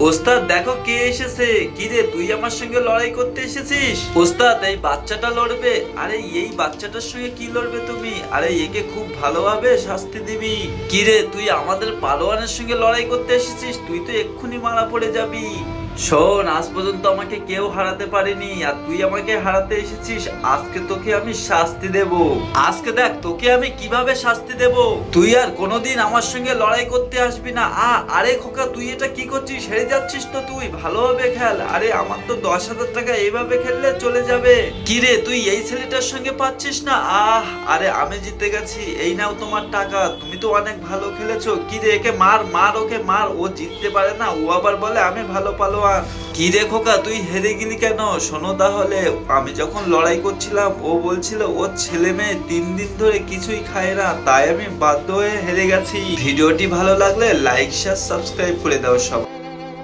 ওস্তাদ, দেখো কে এসেছে। কি রে, তুই আমার সঙ্গে লড়াই করতে এসেছিস? ওস্তাদ, এই বাচ্চাটা লড়বে। আরে, এই বাচ্চাটার সঙ্গে কি লড়বে তুমি? আরে, একে খুব ভালোভাবে শাস্তি দিবি। কি রে, তুই আমাদের পালোয়ানের সঙ্গে লড়াই করতে এসেছিস? তুই তো এক্ষুনি মারা পড়ে যাবি। শোন, আজ পর্যন্ত আমাকে কেউ হারাতে পারেনি, আর তুই আমাকে হারাতে এসেছিস। আজকে তোকে আমি শাস্তি দেব। আজকে দেখ, তোকে আমি কীভাবে শাস্তি দেব? তুই আর কোনোদিন আমার সঙ্গে লড়াই করতে আসবি না। আ, আরে খোকা, তুই এটা কি করছিস? হেরে যাচ্ছিস তো তুই। ভালোভাবে খেল আরে, আমার তো দশ হাজার টাকা এইভাবে খেললে চলে যাবে। কি রে, তুই এই ছেলেটার সঙ্গে পাচ্ছিস না? আহ, আরে, আমি জিতে গেছি। এই নাও তোমার টাকা। তুমি তো অনেক ভালো খেলেছো। কি রে, একে মার মার, ওকে মার। ও জিততে পারে না। ও আবার বলে, আমি ভালো পালোয়ান কি রে খোকা, তুই হেরে গেলি কেন? শোনো তাহলে, আমি যখন লড়াই করছিলাম, ও বলছিল, ওর ছেলে মেয়ে তিন দিন ধরে কিছুই খায় না, তাই আমি বাধ্য হয়ে হেরে গেছি। ভিডিওটি ভালো লাগলে, লাইক শেয়ার সাবস্ক্রাইব করে দাও সবাই।